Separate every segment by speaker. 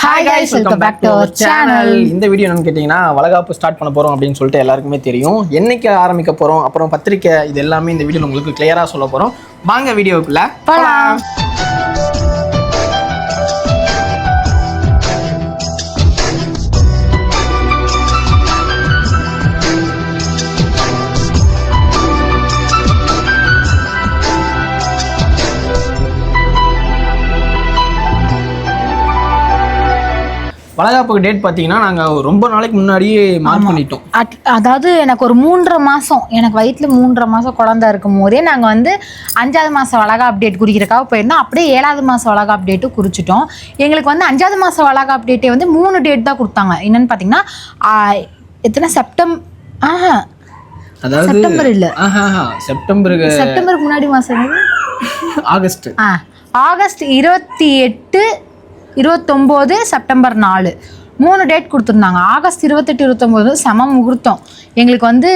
Speaker 1: Hi guys welcome back to our channel
Speaker 2: இந்த video என்னன்னு கேட்டிங்கன்னா வளகாப்பு ஸ்டார்ட் பண்ண போகிறோம் அப்படின்னு சொல்லிட்டு எல்லாருக்குமே தெரியும். என்னைக்கு ஆரம்பிக்க போகிறோம் அப்புறம் பத்திரிக்கை இது எல்லாமே இந்த வீடியோவில் உங்களுக்கு கிளியராக சொல்ல போகிறோம் வாங்க வீடியோக்குள்ள
Speaker 1: போலாம்.
Speaker 2: வளகாப்புக்கு டேட் பார்த்தீங்கன்னா நாங்கள் ரொம்ப நாளைக்கு முன்னாடியே மார்க் பண்ணிட்டோம்.
Speaker 1: அதாவது எனக்கு ஒரு மூன்றரை மாசம் எனக்கு வயிற்றுல மூன்றரை மாசம் குழந்தை இருக்கும் போதே நாங்கள் வந்து அஞ்சாவது மாசம் வளகா அப்டேட் குறிக்கிறக்காக போயிருந்தோம். அப்படியே ஏழாவது மாசம் வளகா அப்டேட்டும் குறிச்சிட்டோம். எங்களுக்கு வந்து அஞ்சாவது மாசம் வளகா அப்டேட்டே வந்து மூணு டேட் தான் கொடுத்தாங்க. என்னன்னு பார்த்தீங்கன்னா எத்தனை செப்டம் ஆஹா.
Speaker 2: அதாவது
Speaker 1: செப்டம்பர் இல்ல.
Speaker 2: செப்டம்பருக்கு
Speaker 1: செப்டம்பருக்கு முன்னாடி மாசம் என்னது?
Speaker 2: ஆகஸ்ட்
Speaker 1: ஆ ஆகஸ்ட் இருபத்தி எட்டு இருபத்தொம்போது செப்டம்பர் நாலு. மூணு டேட் கொடுத்துருந்தாங்க. ஆகஸ்ட் இருபத்தெட்டு இருபத்தொம்போது சம முகூர்த்தம். எங்களுக்கு வந்து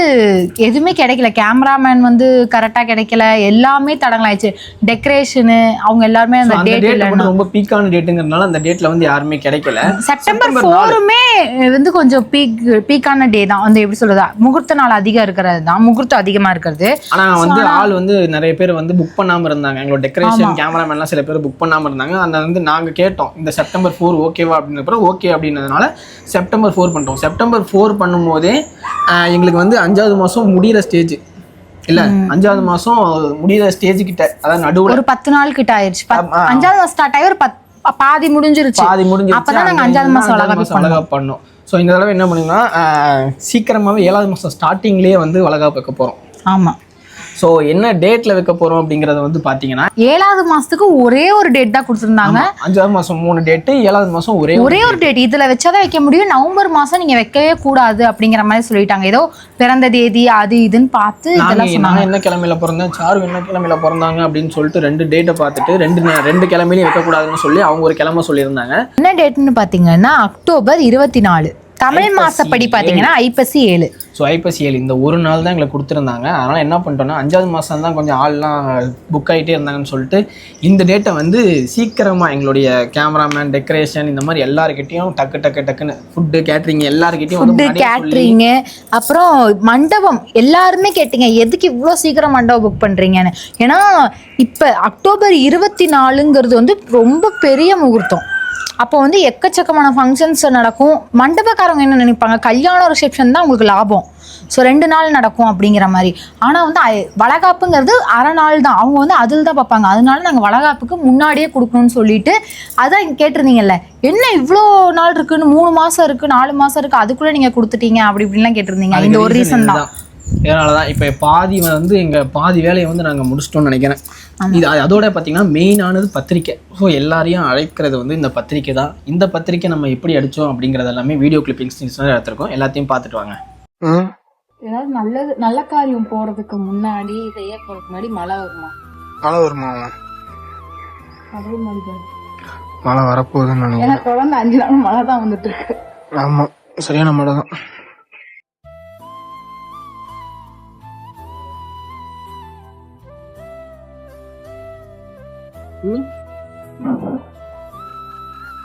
Speaker 1: எதுவுமே கிடைக்கல. கேமராமேன் வந்து கரெக்டாக கிடைக்கல. எல்லாமே தடங்களாயிடுச்சு. டெக்கரேஷனு அவங்க எல்லாருமே அந்த
Speaker 2: அந்த
Speaker 1: டேட்
Speaker 2: டேட்
Speaker 1: இல்லைன்னா.
Speaker 2: வந்து ரொம்ப பீக்கான டேட்டுங்கிறதுனால அந்த டேட்ல வந்து யாருமே கிடைக்கல.
Speaker 1: செப்டம்பர் ஃபோருமே வந்து கொஞ்சம் பீக் பீக்கான டே தான். வந்து எப்படி சொல்றது? முகூர்த்த நாள் அதிகம் இருக்கிறது தான். முகூர்த்தம் அதிகமாக இருக்கிறது.
Speaker 2: ஆனா வந்து ஆள் வந்து நிறைய பேர் வந்து புக் பண்ணாம இருந்தாங்க. எங்களோட டெக்கரேஷன் கேமராமேன்லாம் சில பேர் புக் பண்ணாம இருந்தாங்க. அந்த வந்து நாங்க கேட்டோம் இந்த செப்டம்பர் ஃபோர் ஓகேவா அப்படின்றப்ப ஓகே அப்படின்றதுனால செப்டம்பர் ஃபோர் பண்ணிட்டோம் செப்டம்பர் ஃபோர் பண்ணும்போதே எங்களுக்கு வந்து அஞ்சாவது மாசம் முடியிற ஸ்டேஜ் இல்ல அஞ்சாவது மாசம் முடியிற ஸ்டேஜ் கிட்ட அதாவது நடுவுல.
Speaker 1: ஒரு பத்து நாள் கிட்ட
Speaker 2: ஆமா.
Speaker 1: அஞ்சாவது ஸ்டார்ட் ஆகி ஒரு பத் முடிஞ்சிருச்சு.
Speaker 2: பாதி முடிஞ்சிருச்சு.
Speaker 1: அப்பதான் நாங்க
Speaker 2: அங்க
Speaker 1: அஞ்சாவது மாசம் வளகாப்பு
Speaker 2: மாசம் வளகாப்பு பண்ணோம். ஸோ இந்த தடவை என்ன பண்ணீங்கன்னா சீக்கிரமாவே ஏழாவது மாசம் ஸ்டார்டிங்லேயே வந்து வளகாப்பு வைக்க போறோம்.
Speaker 1: ஆமா.
Speaker 2: ஸோ என்ன டேட்ல வைக்க போறோம் அப்படிங்கறத வந்து பாத்தீங்கன்னா
Speaker 1: ஏழாவது மாசத்துக்கு ஒரே ஒரு டேட் தான் கொடுத்துருந்தாங்க.
Speaker 2: அஞ்சாவது மாசம் மூணு டேட்டு ஏழாவது மாசம் ஒரே ஒரு
Speaker 1: ஒரே டேட் இதுல வச்சாதான் வைக்க முடியும். நவம்பர் மாசம் நீங்க வைக்கவே கூடாது அப்படிங்கிற மாதிரி சொல்லிட்டாங்க. ஏதோ பிறந்த தேதி அது இதுன்னு பார்த்து இதெல்லாம் சொன்னாங்க.
Speaker 2: என்ன கிழமையில பிறந்தேன் சாரு என்ன கிழமையில பிறந்தாங்க அப்படின்னு சொல்லிட்டு ரெண்டு டேட்டை பார்த்துட்டு ரெண்டு ரெண்டு கிழமையிலையும் வைக்கக்கூடாதுன்னு சொல்லி அவங்க ஒரு கிழமை சொல்லியிருந்தாங்க.
Speaker 1: என்ன டேட்னு பாத்தீங்கன்னா அக்டோபர் இருபத்தி நாலு. தமிழ் மாசப்படி பாத்தீங்கன்னா ஐப்பசி ஏழு.
Speaker 2: ஸோ ஐப்பசி ஏழு இந்த ஒரு நாள் தான் எங்களுக்கு கொடுத்துருந்தாங்க. அதனால என்ன பண்ணிட்டோம்னா அஞ்சாவது மாதம் தான் கொஞ்சம் ஆள்லாம் புக் ஆகிட்டே இருந்தாங்கன்னு சொல்லிட்டு இந்த டேட்டை வந்து சீக்கிரமாக எங்களுடைய கேமராமேன் டெக்கரேஷன் இந்த மாதிரி எல்லாருக்கிட்டையும் டக்கு டக்கு டக்குன்னு ஃபுட்டு கேட்ரிங் எல்லாருக்கிட்டையும்
Speaker 1: ஃபுட்டு
Speaker 2: முன்னாடியே சொல்லி
Speaker 1: கேட்ரிங் அப்புறம் மண்டபம் எல்லாருமே கேட்டீங்க எதுக்கு இவ்வளோ சீக்கிரம் மண்டபம் புக் பண்றீங்கன்னு? ஏன்னா இப்போ அக்டோபர் இருபத்தி நாலுங்கிறது வந்து ரொம்ப பெரிய முகூர்த்தம். அப்போ வந்து எக்கச்சக்கமான ஃபங்க்ஷன்ஸ் நடக்கும். மண்டபக்காரங்க என்ன நினைப்பாங்க? கல்யாண ரிசப்ஷன் தான் உங்களுக்கு லாபம். ஸோ ரெண்டு நாள் நடக்கும் அப்படிங்கிற மாதிரி. ஆனால் வந்து வளகாப்புங்கிறது அரை நாள் தான். அவங்க வந்து அதில் தான் பார்ப்பாங்க. அதனால நாங்கள் வளகாப்புக்கு முன்னாடியே கொடுக்கணும்னு சொல்லிட்டு அதான் கேட்டிருந்தீங்கல்ல. என்ன இவ்வளோ நாள் இருக்குன்னு மூணு மாசம் இருக்கு நாலு மாசம் இருக்கு அதுக்குள்ள நீங்க கொடுத்துட்டீங்க அப்படி இப்படிலாம் கேட்டிருந்தீங்க. இந்த ஒரு ரீசன் தான்.
Speaker 2: இதனால தான் இப்போ பாதி வந்து எங்கள் பாதி வேலையை வந்து நாங்கள் முடிச்சிட்டோம்னு நினைக்கிறேன். இது அது- அதோட பார்த்தீங்கன்னா மெயினானது பத்திரிக்கை. ஸோ எல்லாரையும் அழைக்கிறது வந்து இந்த பத்திரிக்கை தான். இந்த பத்திரிக்கை நம்ம எப்படி அடித்தோம் அப்படிங்கிறது எல்லாமே வீடியோ கிளிப்பிங்ஸ் எடுத்திருக்கோம். எல்லாத்தையும் பார்த்துட்டு வாங்க.
Speaker 3: ஏதாவது நல்லது நல்ல காரியம் போறதுக்கு முன்னாடி செய்ய போறதுக்கு முன்னாடி மழை வருமா?
Speaker 4: மழை வருமா?
Speaker 3: அதே மாதிரி தான்.
Speaker 4: மழை வரப்போகுதுன்னு நினைக்கிறேன்.
Speaker 3: தொடர்ந்து அஞ்சு நாள் மழை தான் வந்துட்டு இருக்கு.
Speaker 4: ஆமா. சரியான மழை தான்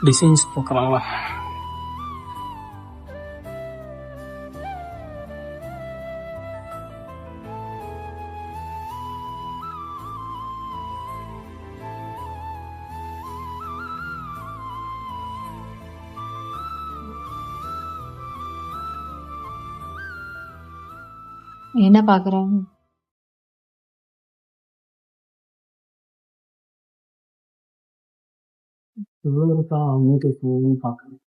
Speaker 2: டிசைன்ஸ் பார்க்குறாங்களா
Speaker 3: என்ன பாக்குறாங்க
Speaker 2: இவ்வளோ இருக்கா நூற்றி பார்க்குறேன்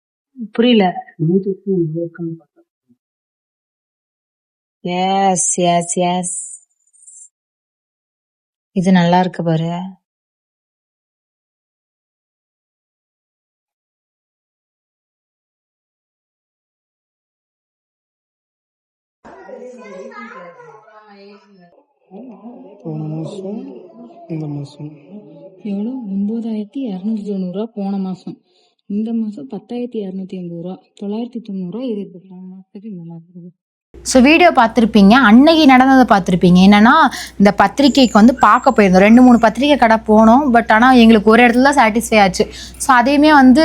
Speaker 3: புரியல.
Speaker 2: நூற்றி இவ்வளோ இருக்கான்னு பார்த்தேன்
Speaker 1: எஸ் எஸ் எஸ் இது நல்லா இருக்கு பாரு.
Speaker 4: போன மாதம் இந்த மாதம்
Speaker 3: எவ்வளோ? ஒன்பதாயிரத்தி இரநூத்தி தொண்ணூறுரூவா போன மாதம் இந்த மாதம் பத்தாயிரத்தி இரநூத்தி எண்பது ரூபா. தொள்ளாயிரத்தி தொண்ணூறுரூவா இருக்கு போன மாசத்துக்கு நல்லா இருக்குது.
Speaker 1: ஸோ வீடியோ பார்த்துருப்பீங்க அன்னைக்கு நடந்ததை பார்த்துருப்பீங்க. என்னன்னா இந்த பத்திரிக்கைக்கு வந்து பார்க்க போயிருந்தோம். ரெண்டு மூணு பத்திரிக்கை கடை போனோம். பட் ஆனால் எங்களுக்கு ஒரு இடத்துல தான் சாட்டிஸ்ஃபை ஆச்சு. ஸோ அதையுமே வந்து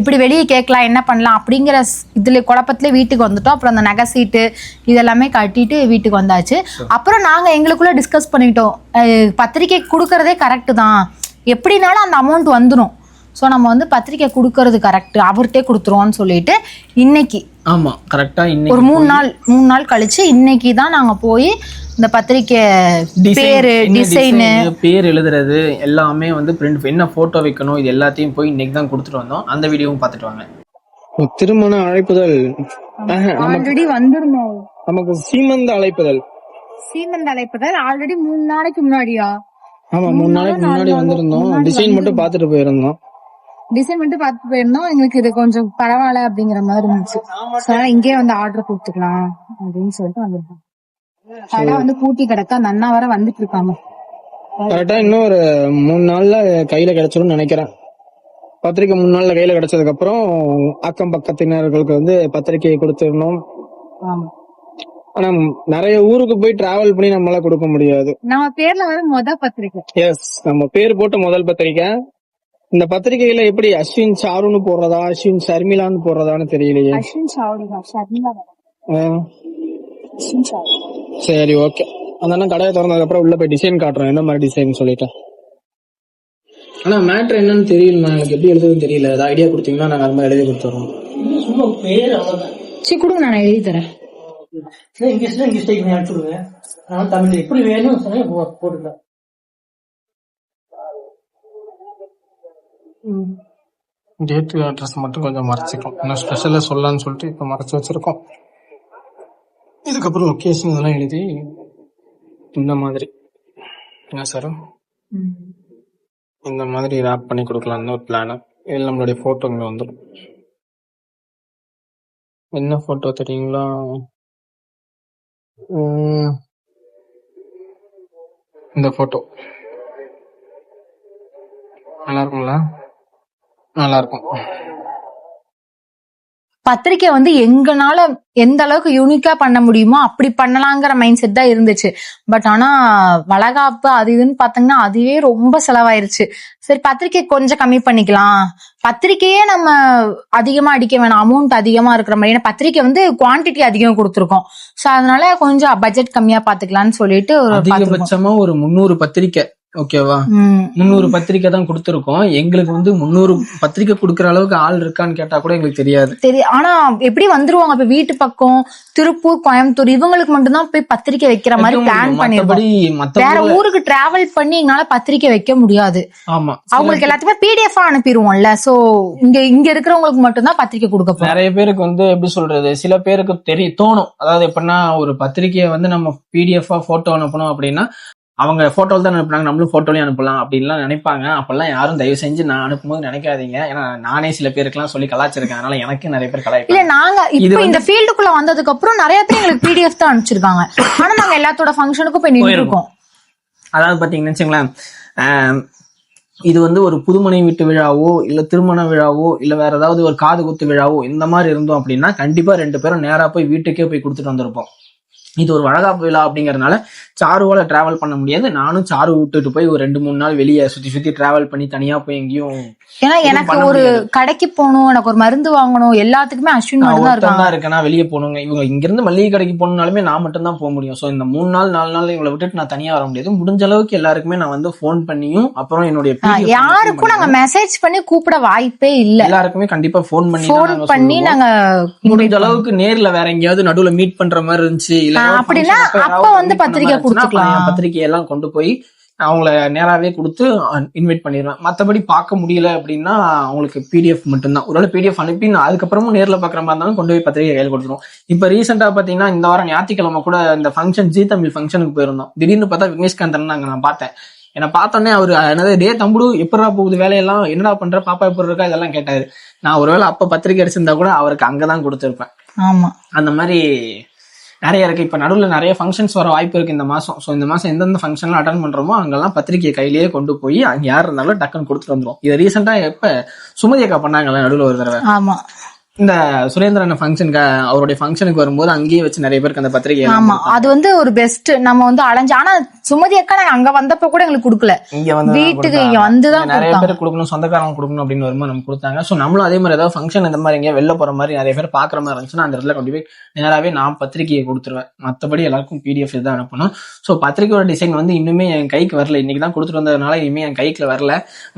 Speaker 1: எப்படி வெளியே கேட்கலாம் என்ன பண்ணலாம் அப்படிங்கிற இதில் குழப்பத்துல வீட்டுக்கு வந்துட்டோம். அப்புறம் அந்த நகை சீட்டு இதெல்லாமே கட்டிட்டு வீட்டுக்கு வந்தாச்சு. அப்புறம் நாங்கள் எங்களுக்குள்ளே டிஸ்கஸ் பண்ணிக்கிட்டோம் அஹ் பத்திரிக்கை கொடுக்கறதே கரெக்டு தான். எப்படினாலும் அந்த அமௌண்ட் வந்துடும் ஸோ நம்ம வந்து பத்திரிக்கை கொடுக்கறது கரெக்ட் அவர்கிட்டே கொடுத்துருவோம்னு சொல்லிட்டு இன்னைக்கு
Speaker 2: ஆமா கரெக்டா
Speaker 1: ஒரு
Speaker 2: இன்னைக்கு
Speaker 1: மூணு நாள் மூணு நாள் கழிச்சு இன்னைக்கு தான் நாங்க போய் இந்த பத்திரிக்கை பேரு டிசைனு
Speaker 2: பேர் எழுதுறது எல்லாமே வந்து பிரிண்ட் என்ன போட்டோ வைக்கணும் இது எல்லாத்தையும் போய் இன்னைக்கு தான் கொடுத்துட்டு வந்தோம். அந்த வீடியோவும் பார்த்துட்டு வாங்க.
Speaker 4: திருமண அழைப்புதல்.
Speaker 3: ஆல்ரெடி வந்திருந்தோம்.
Speaker 4: நமக்கு சீமந்த அழைப்புதல்.
Speaker 3: சீமந்த அழைப்புதல் ஆல்ரெடி மூணு நாளைக்கு முன்னாடியா?
Speaker 4: ஆமா மூணு நாளைக்கு
Speaker 3: நாள்,
Speaker 4: முன்னாடி வந்திருந்தோம். டிசைன் மட்டும் பார்த்துட்டு போயிருந்தோம்.
Speaker 3: டிசைன் மட்டும் பார்த்து போயிருந்தோம். எங்களுக்கு இது கொஞ்சம் பரவாயில்ல அப்படிங்கிற மாதிரி இருந்துச்சு. அதனால இங்கே வந்து ஆர்டர் கொடுத்துக்கலாம் அப்படின்னு சொல்லிட்டு வந்திருக்கோம். கடை வந்து பூட்டி கிடக்கா அண்ணா வர வந்துட்டு இருக்காங்க.
Speaker 4: கரெக்டா இன்னும் ஒரு மூணு நாள்ல கையில கிடைச்சிரும்னு நினைக்கிறேன். பத்திரிக்கை மூணு நாள்ல கையில கிடைச்சதுக்கு அப்புறம் அக்கம் பக்கத்தினர்களுக்கு வந்து பத்திரிக்கையை கொடுத்துடணும்.
Speaker 3: ஆமா.
Speaker 4: ஆனா நிறைய ஊருக்கு போய் டிராவல் பண்ணி நம்மளால கொடுக்க முடியாது.
Speaker 3: நம்ம பேர்ல வர மொத பத்திரிக்கை.
Speaker 4: எஸ் நம்ம பேர் போட்ட முதல் பத்திரிக்கை. இந்த பத்திரிக்கையில எப்படி அஸ்வின் சாருன்னு போடுறதா அஸ்வின் ஷர்மிளான்னு போடுறதான்னு தெரியலையே.
Speaker 3: அஸ்வின் சாவடி
Speaker 4: சரி. ஓகே. அந்த அண்ணன் கடையை திறந்ததுக்கு அப்புறம் உள்ள போய் டிசைன் காட்டுறோம் என்ன மாதிரி டிசைன் சொல்லிட்டேன் ஆனா மேட்ரு என்னன்னு தெரியல எனக்கு எப்படி எழுதுறதுன்னு தெரியல. ஏதாவது ஐடியா கொடுத்தீங்கன்னா நாங்க அது மாதிரி எழுதி கொடுத்துறோம்
Speaker 5: சும்மா பேர் அவ்வளவுதான்.
Speaker 1: சரி கொடுங்க நான் எழுதி தரேன்.
Speaker 5: இங்கிலீஷ்ல இங்கிலீஷ் டைப் பண்ணி அனுப்பிச்சு விடுங்க. அதனால தமிழ் எப்படி வேணும்னு சொன்னா போட்டுக்கலாம்.
Speaker 4: டேட் அட்ரஸ் மட்டும் கொஞ்சம் மறைச்சிக்கும் இன்னும் ஸ்பெஷலா சொல்லலாம்னு சொல்லிட்டு இப்ப மறைச்சு வச்சிருக்கோம். இதுக்கப்புறம் லொக்கேஷன் இதெல்லாம் எழுதி இந்த மாதிரி. என்ன சார் இந்த மாதிரி ரேப் பண்ணி கொடுக்கலாம்னு ஒரு பிளான் இதில் நம்மளுடைய போட்டோ இங்க வந்துடும் என்ன போட்டோ தெரியுங்களா? இந்த போட்டோ நல்லா இருக்குங்களா? நல்லா இருக்கும்
Speaker 1: பத்திரிக்கை வந்து எங்கனால எந்த அளவுக்கு யூனிக்கா பண்ண முடியுமோ அப்படி பண்ணலாங்கிற மைண்ட் செட் தான் இருந்துச்சு. பட் ஆனா வளகாப்பு அது இதுன்னு பாத்தீங்கன்னா அதுவே ரொம்ப செலவாயிருச்சு. சரி பத்திரிக்கை கொஞ்சம் கம்மி பண்ணிக்கலாம். பத்திரிக்கையே நம்ம அதிகமா அடிக்க வேணாம். அமௌண்ட் அதிகமா இருக்கிற மாதிரி. ஏன்னா பத்திரிக்கை வந்து குவாண்டிட்டி அதிகம் கொடுத்துருக்கோம். சோ அதனால கொஞ்சம் பட்ஜெட் கம்மியா பாத்துக்கலாம்னு சொல்லிட்டு.
Speaker 2: அதிகபட்சமா ஒரு முந்நூறு பத்திரிக்கை ஓகேவா?
Speaker 1: ம்.
Speaker 2: முந்நூறு பத்திரிக்கை தான் கொடுத்துருக்கோம். எங்களுக்கு வந்து முந்நூறு பத்திரிக்கை கொடுக்குற அளவுக்கு ஆள் இருக்கான்னு கேட்டா கூட எங்களுக்கு தெரியாது.
Speaker 1: தெரிய ஆனா எப்படி வந்துருவாங்க? இப்ப வீட்டு பக்கம் திருப்பூர் கோயம்புத்தூர் இவங்களுக்கு மட்டும்தான் போய் பத்திரிக்கை வைக்கிற மாதிரி பிளான். பண்ணிருக்கோம்.
Speaker 2: மத்த
Speaker 1: வேற ஊருக்கு டிராவல் பண்ணி எங்களால பத்திரிக்கை வைக்க முடியாது.
Speaker 2: ஆமா.
Speaker 1: அவங்களுக்கு எல்லாத்துக்குமே பிடிஎஃப் அனுப்பிடுவோம்ல சோ இங்க இங்க இருக்கிறவங்களுக்கு மட்டும்தான் பத்திரிக்கை கொடுக்க
Speaker 2: நிறைய பேருக்கு வந்து எப்படி சொல்றது? சில பேருக்கு தெரிய தோணும். அதாவது எப்படின்னா ஒரு பத்திரிக்கையை வந்து நம்ம பிடிஎஃபா போட்டோ அனுப்பணும் அப்படின்னா அவங்க போட்டோல தான் அனுப்புனாங்க நம்மளும் போட்டோலயும் அனுப்பலாம் அப்படின்லாம் நினைப்பாங்க. அப்பெல்லாம் யாரும் தயவு செஞ்சு நான் அனுப்பும்போது நினைக்காதீங்க. ஏன்னா நானே சில பேருக்குலாம் சொல்லி கலாச்சிருக்கேன். அதனால எனக்கு நிறைய பேர்
Speaker 1: இல்ல
Speaker 2: கலாய்ப்பாங்க
Speaker 1: நாங்க
Speaker 2: இது
Speaker 1: இப்ப இந்த ஃபீல்டுக்குள்ள வந்ததுக்கு அப்புறம் நிறைய பேர் எங்களுக்கு பிடிஎஃப் தான் அனுப்பிச்சிருக்காங்க. ஆனா நாங்க எல்லாத்தோட ஃபங்க்ஷனுக்கும் போய் நின்று
Speaker 2: அதாவது பாத்தீங்கன்னு வச்சுங்களேன் இது வந்து ஒரு புதுமனை வீட்டு விழாவோ இல்ல திருமண விழாவோ இல்ல வேற ஏதாவது ஒரு காது குத்து விழாவோ இந்த மாதிரி இருந்தோம் அப்படின்னா கண்டிப்பா ரெண்டு பேரும் நேரா போய் வீட்டுக்கே போய் கொடுத்துட்டு வந்திருப்போம். இது ஒரு வளகாப்பு விழா அப்படிங்கறதுனால சாருவால டிராவல் பண்ண முடியாது. நானும் சாரு விட்டுட்டு போய் ஒரு ரெண்டு மூணு நாள் வெளியே சுத்தி சுத்தி டிராவல் பண்ணி தனியா போய் எங்கேயும்
Speaker 1: ஏன்னா எனக்கு ஒரு. கடைக்கு போகணும் எனக்கு ஒரு மருந்து வாங்கணும் எல்லாத்துக்குமே அஸ்வின் மட்டும் தான்
Speaker 2: ஒருத்தன்
Speaker 1: இருக்காங்க.
Speaker 2: தான் இருக்கேனா வெளியே போகணுங்க. இவங்க இங்க இருந்து மளிகை கடைக்கு போகணும்னாலுமே நான் மட்டும் தான் போக முடியும். சோ இந்த மூணு நாள் நாலு நாள் இவங்களை விட்டுட்டு நான் தனியா வர முடியாது. முடிஞ்ச அளவுக்கு எல்லாருக்குமே நான் வந்து ஃபோன் பண்ணியும் அப்புறம் என்னுடைய
Speaker 1: யாருக்கும் நாங்க மெசேஜ் பண்ணி கூப்பிட வாய்ப்பே இல்ல.
Speaker 2: எல்லாருக்குமே கண்டிப்பா ஃபோன் பண்ணி
Speaker 1: பண்ணி. நாங்க
Speaker 2: முடிஞ்ச அளவுக்கு நேர்ல வேற எங்கேயாவது நடுவுல மீட் பண்ற மாதிரி இருந்துச்சு இல்ல
Speaker 1: அப்படின்னா
Speaker 2: அப்ப
Speaker 1: வந்து பத்திரிக்கை கொடுத்துக்கலாம்.
Speaker 2: பத்திரிக்கை எல்லாம் கொண்டு போய் அவங்கள நேராவே கொடுத்து இன்வைட் பண்ணிடுவேன். மத்தபடி பார்க்க முடியல அப்படின்னா அவங்களுக்கு பிடிஎஃப் மட்டும்தான். ஒருவேளை பிடிஎஃப் அனுப்பி நான் அதுக்கப்புறமும் நேர்ல பாக்குற மாதிரி இருந்தாலும் கொண்டு போய் பத்திரிக்கை கையில் கொடுத்துருவோம். இப்ப ரீசெண்டா பாத்தீங்கன்னா இந்த வாரம் ஞாயிற்றுக்கிழமை கூட இந்த ஃபங்க்ஷன் ஜி தமிழ் ஃபங்க்ஷனுக்கு போயிருந்தோம். திடீர்னு பார்த்தா விக்னேஷ்காந்தன் அங்க நான் பார்த்தேன். என்னை பார்த்தோன்னே அவர் என்னது டே தம்புடு எப்படா போகுது வேலையெல்லாம்? என்னடா பண்ற? பாப்பா எப்படி இருக்கா? இதெல்லாம் கேட்டாரு. நான் ஒருவேளை அப்ப பத்திரிக்கை அடிச்சிருந்தா கூட அவருக்கு அங்கதான் கொடுத்திருப்பேன்.
Speaker 1: ஆமா.
Speaker 2: அந்த மாதிரி நிறைய இருக்கு. இப்ப நடுவுல நிறைய ஃபங்க்ஷன்ஸ் வர வாய்ப்பு இருக்கு இந்த மாசம். சோ இந்த மாசம் எந்தெந்த ஃபங்க்ஷன்லாம் அட்டன் பண்றோமோ அங்கெல்லாம் பத்திரிகையை கையிலேயே கொண்டு போய் அங்க யார் இருந்தாலும் டக்குன்னு கொடுத்துட்டு வந்துடும் இது ரீசெண்டாக எப்போ சுமதி அக்கா பண்ணாங்கல்ல நடுவுல ஒரு தடவை?
Speaker 1: ஆமாம்
Speaker 2: இந்த சுரேந்திரன் ஃபங்க்ஷனுக்கு அவருடைய ஃபங்க்ஷனுக்கு வரும்போது அங்கேயே வச்சு நிறைய பேருக்கு அந்த பத்திரிகை
Speaker 1: ஆமா. அது வந்து ஒரு பெஸ்ட் நம்ம வந்து அலைஞ்சு ஆனா சுமதி அக்கா நாங்க அங்க வந்தப்ப கூட எங்களுக்கு கொடுக்கல.
Speaker 2: இங்க வந்து
Speaker 1: வீட்டுக்கு இங்க வந்துதான்
Speaker 2: நிறைய. பேர் கொடுக்கணும் சொந்தக்காரங்க கொடுக்கணும் அப்படின்னு வரும்போது நம்ம கொடுத்தாங்க. ஸோ நம்மளும் அதே மாதிரி ஏதாவது ஃபங்க்ஷன் இந்த மாதிரி எங்கேயா வெளில போற மாதிரி நிறைய பேர் பாக்குற மாதிரி இருந்துச்சுன்னா அந்த இடத்துல கொண்டு போய் நேராவே நான் பத்திரிகையை கொடுத்துருவேன். மற்றபடி எல்லாருக்கும் பிடிஎஃப் தான் அனுப்பணும். ஸோ பத்திரிகையோட டிசைன் வந்து இன்னுமே என் கைக்கு வரல. இன்னைக்கு தான் கொடுத்துட்டு வந்ததுனால இனிமே என் கைக்கு வரல.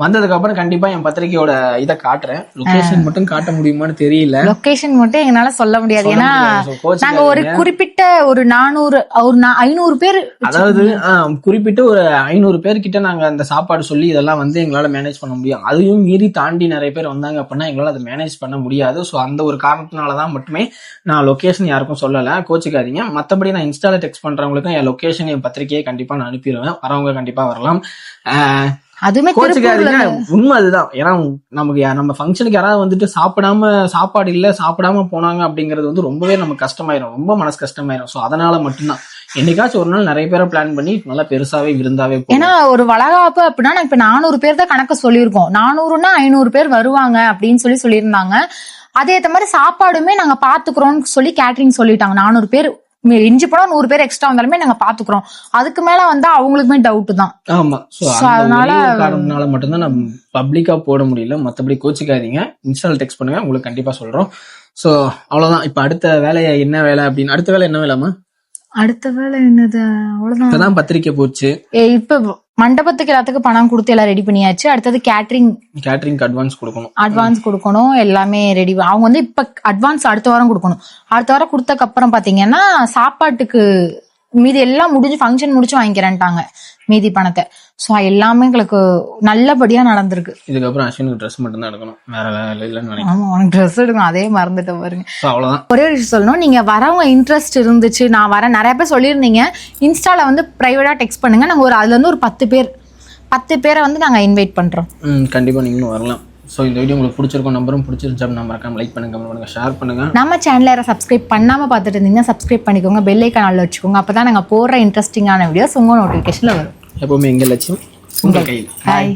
Speaker 2: வந்ததுக்கு அப்புறம் கண்டிப்பா என் பத்திரிகையோட இதை காட்டுறேன். லொகேஷன் மட்டும் காட்ட முடியுமான்னு தெரியல.
Speaker 1: லொகேஷன் மட்டும் எங்களால சொல்ல முடியாது. ஏன்னா. நாங்க ஒரு குறிப்பிட்ட ஒரு நானூறு ஒரு ஐநூறு பேர்
Speaker 2: அதாவது குறிப்பிட்டு ஒரு ஐநூறு பேர்கிட்ட நாங்க அந்த சாப்பாடு சொல்லி இதெல்லாம் வந்து எங்களால மேனேஜ் பண்ண முடியும். அதையும் மீறி தாண்டி நிறைய பேர் வந்தாங்க அப்படின்னா எங்களால அதை மேனேஜ் பண்ண முடியாது. ஸோ அந்த ஒரு காரணத்தினாலதான் மட்டுமே நான் லொகேஷன் யாருக்கும் சொல்லல. கோச்சிக்காதீங்க. மத்தபடி நான் இன்ஸ்டால டெக்ஸ்ட் பண்றவங்களுக்கும் என் லொகேஷன் என் பத்திரிகையை கண்டிப்பா நான் அனுப்பிடுவேன். வரவங்க கண்டிப்பா வரலாம்.
Speaker 1: திருப்பூர்ல
Speaker 2: கோச்சிக்காதீங்க உண்மை அதுதான். ஏன்னா நமக்கு நம்ம ஃபங்க்ஷனுக்கு யாராவது வந்துட்டு சாப்பிடாம சாப்பாடு இல்ல சாப்பிடாம போனாங்க அப்படிங்கிறது வந்து ரொம்பவே நமக்கு கஷ்டமாயிரும். ரொம்ப மனசு கஷ்டமாயிரும். ஸோ அதனால மட்டும்தான். என்னைக்காச்சும் ஒரு நாள் நிறைய பேரை பிளான் பண்ணி நல்லா பெருசாவே விருந்தாவே.
Speaker 1: ஏன்னா ஒரு வளகாப்பு அப்படின்னா இப்ப நானூறு பேர் தான் கணக்கு சொல்லியிருக்கோம். நானூறுனா ஐநூறு பேர் வருவாங்க அப்படின்னு சொல்லி சொல்லியிருந்தாங்க. அதேத்த மாதிரி சாப்பாடுமே நாங்க பாத்துக்கிறோம்னு சொல்லி கேட்டரிங் சொல்லிட்டாங்க. நானூறு பேர் இஞ்சி படம் நூறு பேர் எக்ஸ்ட்ரா வந்தாலுமே நாங்க பாத்துக்கிறோம். அதுக்கு மேல வந்தா அவங்களுக்குமே டவுட் தான்.
Speaker 2: ஆமா.
Speaker 1: அதனால-
Speaker 2: காரணத்தினால மட்டும்தான் நம்ம பப்ளிக்கா போட முடியல. மத்தபடி கோச்சிக்காதீங்க. இன்ஸ்டால் டெக்ஸ்ட் பண்ணுங்க. உங்களுக்கு கண்டிப்பா சொல்றோம். சோ அவ்வளவுதான். இப்ப அடுத்த வேலையை என்ன வேலை அப்படின்னு அடுத்த வேலை என்ன வேலைமா
Speaker 1: அடுத்த வேலை என்னது? அவ்வளவுதான்.
Speaker 2: பத்திரிக்கை போச்சு.
Speaker 1: இப்ப மண்டபத்துக்கு எல்லாத்துக்கும் பணம் கொடுத்து எல்லாம் ரெடி பண்ணியாச்சு. அடுத்தது கேட்டரிங்
Speaker 2: கேட்டரிங்க்கு அட்வான்ஸ் கொடுக்கணும்.
Speaker 1: அட்வான்ஸ் கொடுக்கணும். எல்லாமே ரெடி அவங்க வந்து இப்ப அட்வான்ஸ் அடுத்த வாரம் கொடுக்கணும். அடுத்த வாரம் கொடுத்தக்கு அப்புறம் பாத்தீங்கன்னா சாப்பாட்டுக்கு மீதி எல்லாம் முடிஞ்சு ஃபங்க்ஷன் முடிச்சு வாங்கிக்கிறேன்ட்டாங்க மீதி பணத்தை. சோ எல்லாமே எங்களுக்கு நல்லபடியா நடந்திருக்கு.
Speaker 2: இதுக்கப்புறம் அஸ்வினுக்கு ட்ரெஸ் மட்டும் தான் எடுக்கணும். வேற வேலை இல்லைன்னு
Speaker 1: ஆமா உனக்கு ட்ரெஸ் எடுக்கணும். அதே மறந்துட்டு பாருங்க.
Speaker 2: ஸோ அவ்வளவுதான்.
Speaker 1: ஒரே ஒரு விஷயம் சொல்லணும். நீங்க வரவங்க இன்ட்ரெஸ்ட் இருந்துச்சு நான் வரேன். நிறைய பேர் சொல்லியிருந்தீங்க. இன்ஸ்டால வந்து பிரைவேட்டா டெக்ஸ்ட் பண்ணுங்க. நாங்க ஒரு அதுல இருந்து ஒரு பத்து பேர் பத்து பேரை வந்து நாங்க இன்வைட் பண்றோம்.
Speaker 2: ம் கண்டிப்பா நீங்களும் வரலாம். ஸோ இந்த வீடியோ உங்களுக்கு பிடிச்சிருக்கும் நம்பரும் பிடிச்சிருந்துச்சு அப்படின்னு மறக்காம லைக் பண்ணுங்க. பண்ணுங்க ஷேர் பண்ணுங்க.
Speaker 1: நம்ம சேனலை யாரும் சப்ஸ்கிரைப் பண்ணாம பார்த்துட்டு இருந்தீங்கன்னா சப்ஸ்கிரைப் பண்ணிக்கோங்க. பெல் ஐக்கான் வச்சுக்கோங்க. அப்பதான் நாங்க போடுற இன்ட்ரெஸ்டிங்கான வீடியோஸ் உங்க நோட்டிஃபிகேஷன்ல வரும்.
Speaker 2: எப்பவுமே எங்க லட்சியம் உங்க கையில்.
Speaker 1: பாய்